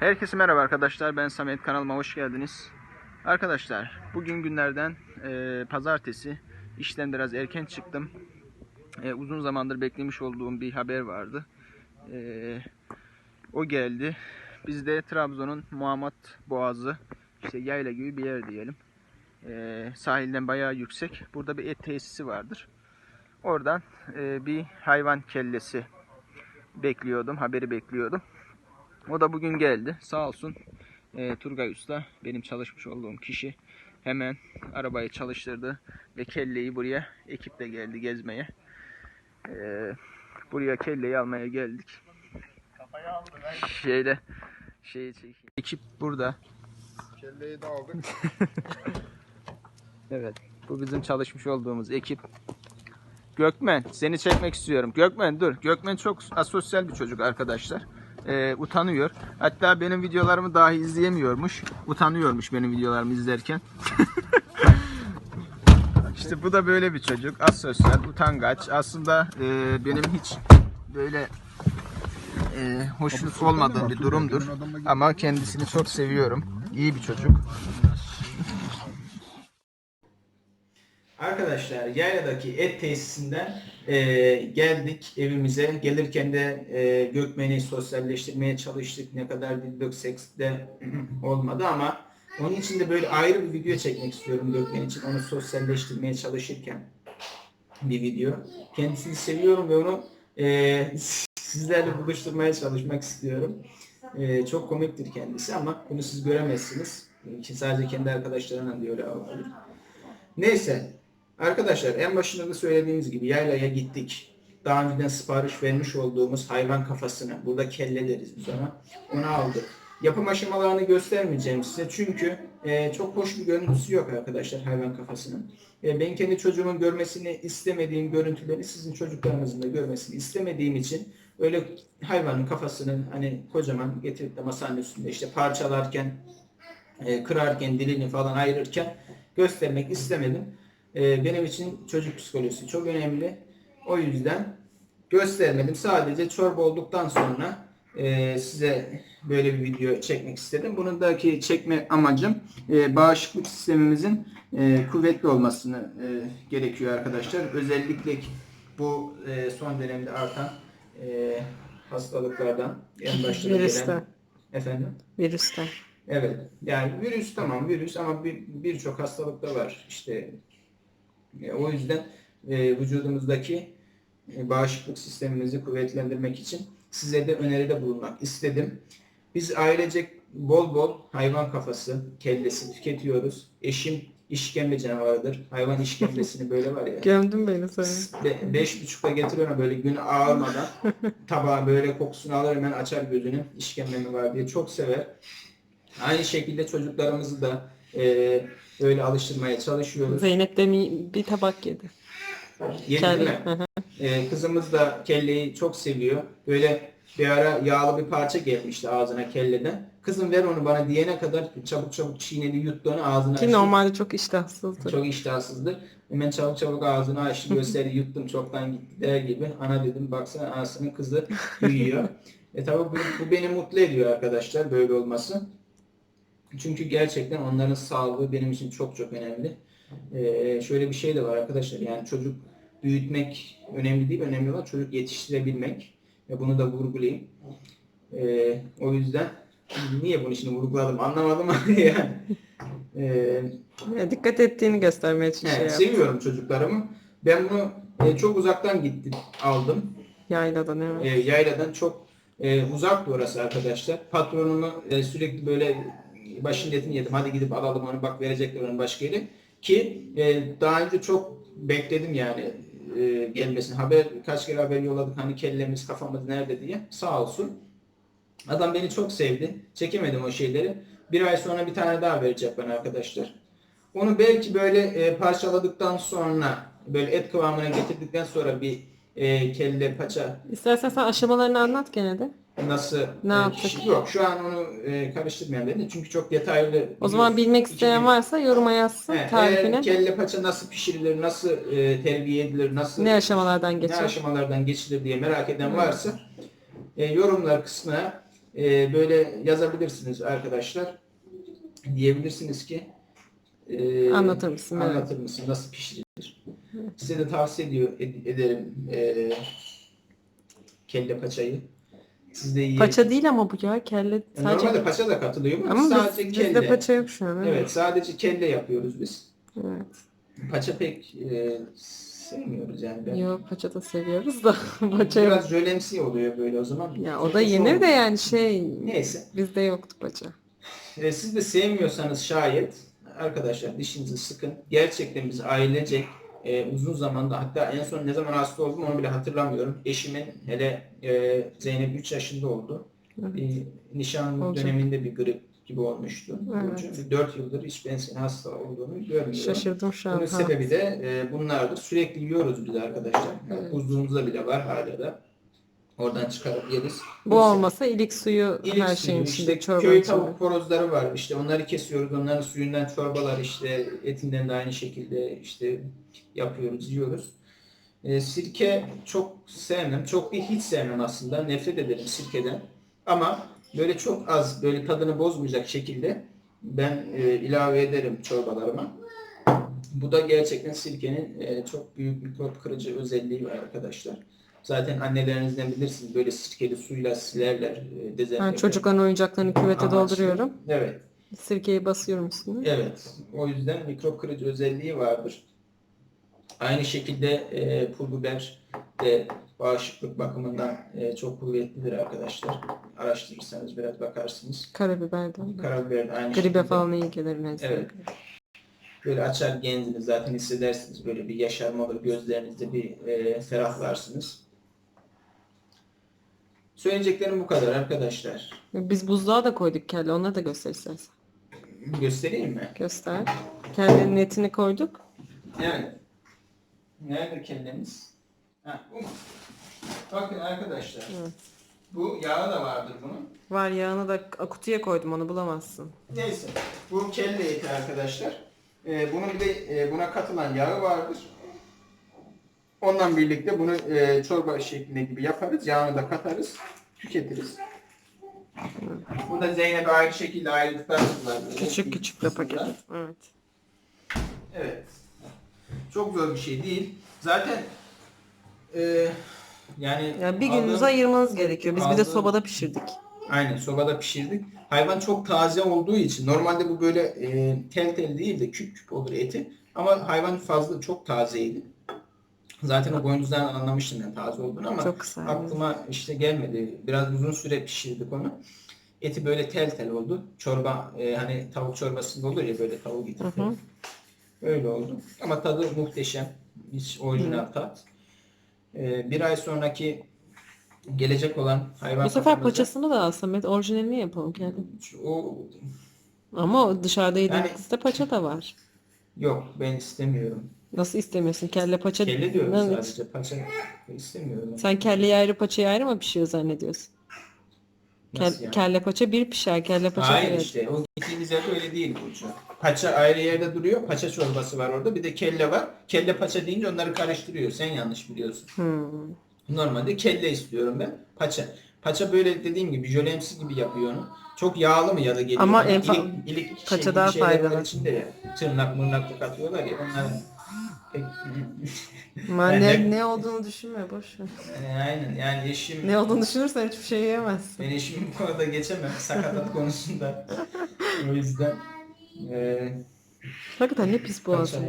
Herkese merhaba arkadaşlar. Ben Samet. Kanalıma hoş geldiniz. Arkadaşlar bugün günlerden e, pazartesi. İşten biraz erken çıktım. E, uzun zamandır beklemiş olduğum bir haber vardı. E, o geldi. Biz de Trabzon'un Muhammed Boğazı, işte yayla gibi bir yer diyelim. E, sahilden bayağı yüksek. Burada bir et tesisi vardır. Oradan e, bir hayvan kellesi bekliyordum, haberi bekliyordum. O da bugün geldi. Sağ olsun e, Turgay Usta benim çalışmış olduğum kişi hemen arabayı çalıştırdı ve kelleyi buraya ekiple geldi gezmeye. E, buraya kelleyi almaya geldik. Şeyde şey ekip burada. Kelleyi de aldık. Evet. Bu bizim çalışmış olduğumuz ekip. Gökmen seni çekmek istiyorum. Gökmen dur. Gökmen çok asosyal bir çocuk arkadaşlar. Ee, utanıyor. Hatta benim videolarımı dahi izleyemiyormuş. Utanıyormuş benim videolarımı izlerken. işte bu da böyle bir çocuk. Asosyal, utangaç. Aslında e, benim hiç böyle e, hoşnut olmadığım bir durumdur. Ama kendisini çok seviyorum. İyi bir çocuk. Arkadaşlar Yayla'daki et tesisinden e, geldik evimize. Gelirken de e, Gökmen'i sosyalleştirmeye çalıştık. Ne kadar dil döksek de olmadı ama onun için de böyle ayrı bir video çekmek istiyorum Gökmen için. Onu sosyalleştirmeye çalışırken bir video. Kendisini seviyorum ve onu e, sizlerle buluşturmaya çalışmak istiyorum. E, çok komiktir kendisi ama bunu siz göremezsiniz. Sadece kendi arkadaşlarına diyor. Neyse. Arkadaşlar en başında da söylediğimiz gibi yaylaya gittik. Daha önceden sipariş vermiş olduğumuz hayvan kafasını, burada kelle deriz biz ona, onu aldık. Yapım aşamalarını göstermeyeceğim size çünkü e, çok hoş bir görüntüsü yok arkadaşlar hayvan kafasının. E, ben kendi çocuğumun görmesini istemediğim görüntüleri sizin çocuklarınızın da görmesini istemediğim için öyle hayvanın kafasını hani kocaman getirip de masanın üstünde işte parçalarken, e, kırarken, dilini falan ayırırken göstermek istemedim. Ee, benim için çocuk psikolojisi çok önemli. O yüzden göstermedim. Sadece çorba olduktan sonra e, size böyle bir video çekmek istedim. Bunundaki çekme amacım e, bağışıklık sistemimizin e, kuvvetli olmasını e, gerekiyor arkadaşlar. Özellikle bu e, son dönemde artan e, hastalıklardan en başta gelen Virüsten. efendim Virüsten. Evet. Yani virüs tamam virüs ama bir birçok hastalık da var. İşte e, o yüzden e, vücudumuzdaki e, bağışıklık sistemimizi kuvvetlendirmek için size de öneride bulunmak istedim. Biz ailecek bol bol hayvan kafası, kellesi tüketiyoruz. Eşim işkembe canavarıdır. Hayvan işkembesini böyle var ya. Gömdün beni sen. Be- beş buçukta getiriyorum böyle gün ağırmadan. Tabağa böyle kokusunu alır hemen açar gözünü. İşkembe mi var diye çok sever. Aynı şekilde çocuklarımızı da e, böyle alıştırmaya çalışıyoruz. Zeynep de bir tabak yedi. Yedi değil mi? Hı hı. E, kızımız da kelleyi çok seviyor. Böyle bir ara yağlı bir parça gelmişti ağzına kelleden. Kızım ver onu bana diyene kadar çabuk çabuk çiğnedi yuttu onu ağzına Ki açtı. normalde çok iştahsızdır. Çok iştahsızdı. Hemen çabuk çabuk ağzını açtı gösterdi yuttum çoktan gitti der gibi. Ana dedim baksana anasının kızı büyüyor. e tabi bu, bu beni mutlu ediyor arkadaşlar böyle olması. Çünkü gerçekten onların sağlığı benim için çok çok önemli. Ee, şöyle bir şey de var arkadaşlar yani çocuk büyütmek önemli değil önemli olan çocuk yetiştirebilmek ve bunu da vurgulayayım. Ee, o yüzden niye bunu şimdi vurguladım anlamadım ama yani. Ee, Ya, dikkat ettiğini göstermeye şey Evet, yaptım. seviyorum çocuklarımı. Ben bunu e, çok uzaktan gittim aldım. Yayladan evet. E, yayladan çok e, uzak orası arkadaşlar. Patronumu e, sürekli böyle başın etini yedim. Hadi gidip alalım onu bak verecekler onu başka yere. Ki e, daha önce çok bekledim yani e, gelmesini. Haber kaç kere haber yolladık hani kellemiz kafamız nerede diye. Sağ olsun. Adam beni çok sevdi. Çekemedim o şeyleri. Bir ay sonra bir tane daha verecek bana arkadaşlar. Onu belki böyle e, parçaladıktan sonra böyle et kıvamına getirdikten sonra bir e, kelle paça İstersen sen aşamalarını anlat gene de. Nasıl Ne e, yaptık? kişi- yok şu an onu e, karıştırmayalım çünkü çok detaylı O zaman bilmek isteyen varsa yoruma yazsın He, eğer tarifini. kelle paça nasıl pişirilir, nasıl e, terbiye edilir, nasıl Ne aşamalardan ne geçer? aşamalardan geçilir diye merak eden varsa e, yorumlar kısmına e, böyle yazabilirsiniz arkadaşlar. Diyebilirsiniz ki e, Anlatır mısın? Evet. Anlatır mısın? Nasıl pişirilir? Size de tavsiye ediyor, ed- ederim e, kelle paçayı. Siz de yiyin. Paça değil ama bu ya kelle sadece. Normalde paça da katılıyor ama, Ama biz- sadece kelle. bizde paça yok şu an. Evet. Sadece kelle yapıyoruz biz. evet. Paça pek e, sevmiyoruz yani. Ben. Yok paça da seviyoruz da paça yok. Biraz jölemsi oluyor böyle o zaman. Ya o da hoş yenir de olmuyor. yani şey Neyse. bizde yoktu paça. E, siz de sevmiyorsanız şayet arkadaşlar dişinizi sıkın. Gerçekten biz ailecek e, uzun zamanda hatta en son ne zaman hasta oldum onu bile hatırlamıyorum. Eşimin hele e, Zeynep 3 yaşında oldu. Evet. Bir nişanlı Olacak. döneminde bir grip gibi olmuştu. Evet. Çünkü 4 yıldır hiç ben senin hasta olduğunu görmüyorum. Şaşırdım şu an. Bunun ha. sebebi de e, bunlardır. Sürekli yiyoruz biz arkadaşlar. Evet. Buzluğumuzda bile var hala da. Oradan çıkarıp yeriz. Bu olmasa ilik suyu İlik her suyu, şeyin işte içinde çorba köy içinde. tavuk horozları var. İşte onları kesiyoruz. Onların suyundan çorbalar işte etinden de aynı şekilde işte yapıyoruz, yiyoruz. E, sirke çok sevmem. Çok değil hiç sevmem aslında. Nefret ederim sirkeden. Ama böyle çok az böyle tadını bozmayacak şekilde ben e, ilave ederim çorbalarıma. Bu da gerçekten sirkenin e, çok büyük mikrop kırıcı özelliği var arkadaşlar. Zaten annelerinizden bilirsiniz böyle sirkeli suyla silerler e, dezenfekte. Çocukların oyuncaklarını küvete amaçlı. dolduruyorum. Evet. Sirkeyi basıyorum üstüne. Evet. O yüzden mikrop kırıcı özelliği vardır. Aynı şekilde e, pul biber de bağışıklık bakımından e, çok kuvvetlidir arkadaşlar. Araştırırsanız biraz bakarsınız. Karabiberden. de. Karabiber de aynı Gribe şekilde. falan iyi gelir mesela. Evet. Böyle açar genziniz zaten hissedersiniz. Böyle bir yaşarma olur. Gözlerinizde bir e, ferahlarsınız. Söyleyeceklerim bu kadar arkadaşlar. Biz buzluğa da koyduk kelle. Onları da göster istersen. Göstereyim mi? Göster. Kellenin etini koyduk. Evet. Nerede kellemiz? Ha, bu? Bakın arkadaşlar. Evet. Bu yağı da vardır bunun. Var yağını da kutuya koydum onu bulamazsın. Neyse. Bu kelle eti arkadaşlar. Ee, bunun bir de e, buna katılan yağı vardır. Ondan birlikte bunu e, çorba şeklinde gibi yaparız. Yağını da katarız. Tüketiriz. Bu da Zeynep ayrı şekilde ayrılıklar var. Küçük küçük de paket. Evet. Evet. Çok zor bir şey değil. Zaten e, yani Ya bir aldığım- gününüzü ayırmanız gerekiyor. Biz bir de aldığım- sobada pişirdik. Aynen sobada pişirdik. Hayvan çok taze olduğu için normalde bu böyle e, tel tel değil de küp küp olur eti. Ama hayvan fazla çok tazeydi. Zaten o boynuzdan anlamıştım yani taze olduğunu ama Çok kısa. aklıma işte gelmedi. Biraz uzun süre pişirdik onu. Eti böyle tel tel oldu. Çorba e, hani tavuk çorbasında olur ya böyle. Hı hı. falan. Öyle oldu. Ama tadı muhteşem. Hiç orijinal tat. E, bir ay sonraki gelecek olan hayvan Bu sefer paçasını da al Samet. Orijinalini yapalım kelle. o Ama o dışarıda yediğimizde Yani- paça da var. yok ben istemiyorum. Nasıl istemiyorsun? Kelle paça. Kelle diyorum Evet. sadece. Paça istemiyorum. Sen kelleyi ayrı paçayı ayrı mı pişiyor zannediyorsun? Kel- Nasıl yani? Kelle paça bir pişer. Kelle paça Hayır diğer. işte. O gittiğimiz yerde öyle değil Burcu. Paça ayrı yerde duruyor. Paça çorbası var orada. Bir de kelle var. Kelle paça deyince onları karıştırıyor. Sen yanlış biliyorsun. Hmm. Normalde kelle istiyorum ben. Paça. Paça böyle dediğim gibi jölemsi gibi yapıyor onu. Çok yağlı mı ya da geliyor? Ama bana? en fa- ilik, ilik paça şey, daha şeyler var faydalı. içinde ya. Tırnak mırnak katıyorlar ya. Onlar pek... De- ne, ne olduğunu düşünme boş ver. Ee, aynen yani eşim Ne olduğunu düşünürsen hiçbir şey yiyemezsin. ben eşimi bu konuda geçemem sakatat konusunda. o yüzden e, Hakikaten ne pis boğazın. paça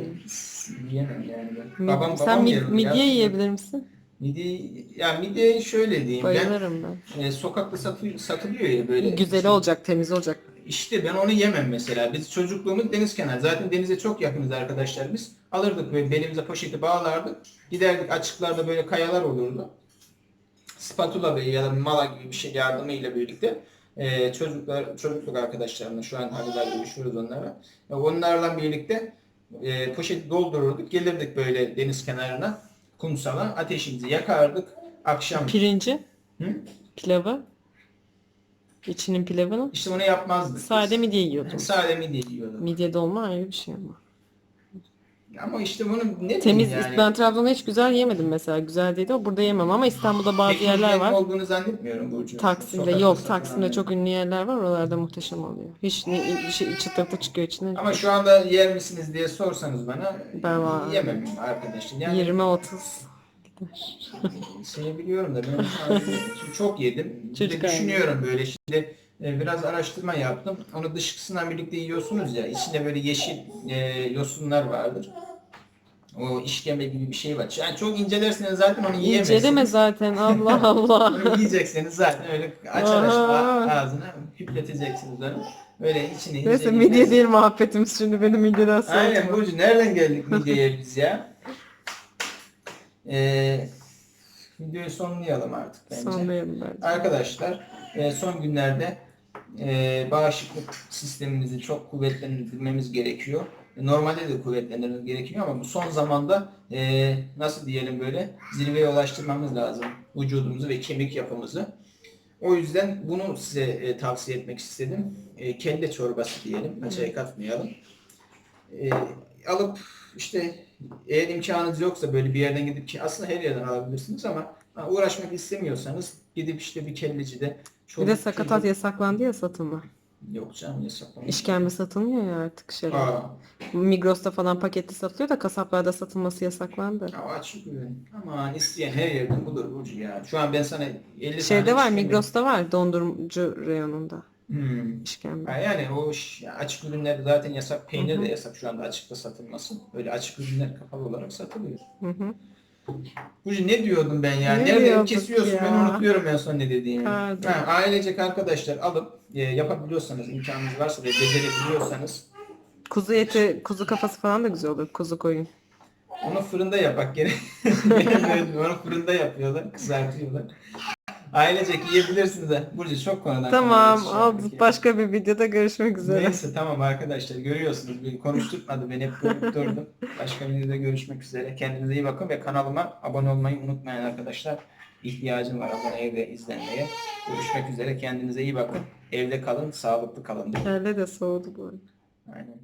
yiyemem yani ben. Mid- babam Sen babam mid- yer onu midye ya. yiyebilir misin? Midye ya midye şöyle diyeyim Bayılırım ben. ben e, sokakta satı, satılıyor ya böyle. Güzel olacak, temiz olacak. İşte ben onu yemem mesela. Biz çocukluğumuz deniz kenarı. Zaten denize çok yakınız arkadaşlar biz. Alırdık böyle belimize poşeti bağlardık. Giderdik açıklarda böyle kayalar olurdu. Spatula böyle ya da mala gibi bir şey yardımıyla birlikte e, çocuklar çocukluk arkadaşlarımla şu an hala görüşüyoruz onlara. E, onlarla birlikte e, poşeti doldururduk. Gelirdik böyle deniz kenarına kumsala ateşimizi yakardık. Akşam Pirinci, Hı? pilavı, içinin pilavını. işte onu yapmazdık. biz. Sade midye yiyordum. Sade midye yiyorduk. Midye dolma ayrı bir şey ama. Ama işte bunu ne Temiz. yani. Ben Trabzon'da hiç güzel yemedim mesela. Güzel değildi ama burada yemem ama İstanbul'da bazı yerler var. olduğunu zannetmiyorum Burcu. Taksim'de Sokakta yok. Taksim'de yani. çok ünlü yerler var. Oralarda muhteşem oluyor. Hiç ne, bir şey çıtırtı çıkıyor içinden. Ama şu anda yer misiniz diye sorsanız bana Ben var. yemem arkadaşım. Yani 20-30. Seni biliyorum da ben çok yedim. Bir de Çocuk düşünüyorum böyle şimdi e, biraz araştırma yaptım. Onu dışkısından birlikte yiyorsunuz ya içinde böyle yeşil e, yosunlar vardır. O işkembe gibi bir şey var. Yani çok incelerseniz zaten onu yiyemezsiniz. İnceleme zaten. Allah Allah. Onu yiyeceksiniz zaten öyle açar açar Aha. ağzına hüpleteceksiniz onu. Böyle içine Neyse midye değil muhabbetimiz şimdi benim midyeden sonra. Aynen Burcu nereden geldik midyeye biz ya? Ee, videoyu sonlayalım artık bence. Sonlayalım bence. Arkadaşlar e, son günlerde e, bağışıklık sistemimizi çok kuvvetlendirmemiz gerekiyor. Normalde de kuvvetlendirmemiz gerekiyor ama bu son zamanda e, nasıl diyelim böyle zirveye ulaştırmamız lazım vücudumuzu ve kemik yapımızı. O yüzden bunu size e, tavsiye etmek istedim. E, kelle çorbası diyelim. Maçaya katmayalım. E, alıp işte eğer imkanınız yoksa böyle bir yerden gidip ki aslında her yerden alabilirsiniz ama ha, uğraşmak istemiyorsanız gidip işte bir kellecide Bir çoluk de sakatat yasaklandı ya satımı. Yok canım yasaklamış. İşkembe satılmıyor ya artık şey. Aa, Migros'ta falan paketli satılıyor da kasaplarda satılması yasaklandı. ya açık ürün. Aman isteyen her yerden bulur Burcu ya. Şu an ben sana 50 Şeyde tane var işkembe- Migros'ta var dondurmacı reyonunda Hmm. işkembe. Ha, yani o ş- ya açık ürünler zaten yasak. Peynir de yasak şu anda açıkta satılması. Böyle açık ürünler kapalı olarak satılıyor. Hı hı. Burcu ne diyordum ben ya? Ne Nerede diyorduk kesiyorsun? ya? Ben unutuyorum en son ne dediğimi. Pardon. Ha, ailecek arkadaşlar alıp e, yapabiliyorsanız, imkanınız varsa ve becerebiliyorsanız Kuzu eti, kuzu kafası falan da güzel olur. Kuzu koyun. onu fırında yapak gene. Gene böyle onu fırında yapıyorlar, kızartıyorlar. Ailecek yiyebilirsiniz de. Burcu çok konudan Tamam, geçiyorum aldık. ya. Başka bir videoda görüşmek üzere. Neyse tamam arkadaşlar görüyorsunuz beni konuşturmadı beni hep durdum. Başka bir videoda görüşmek üzere. Kendinize iyi bakın ve kanalıma abone olmayı unutmayın arkadaşlar. İhtiyacım var aboneye ve izlenmeye. Görüşmek üzere. Kendinize iyi bakın. Evde kalın, sağlıklı kalın. Yerle de soğudu bu arada. Aynen.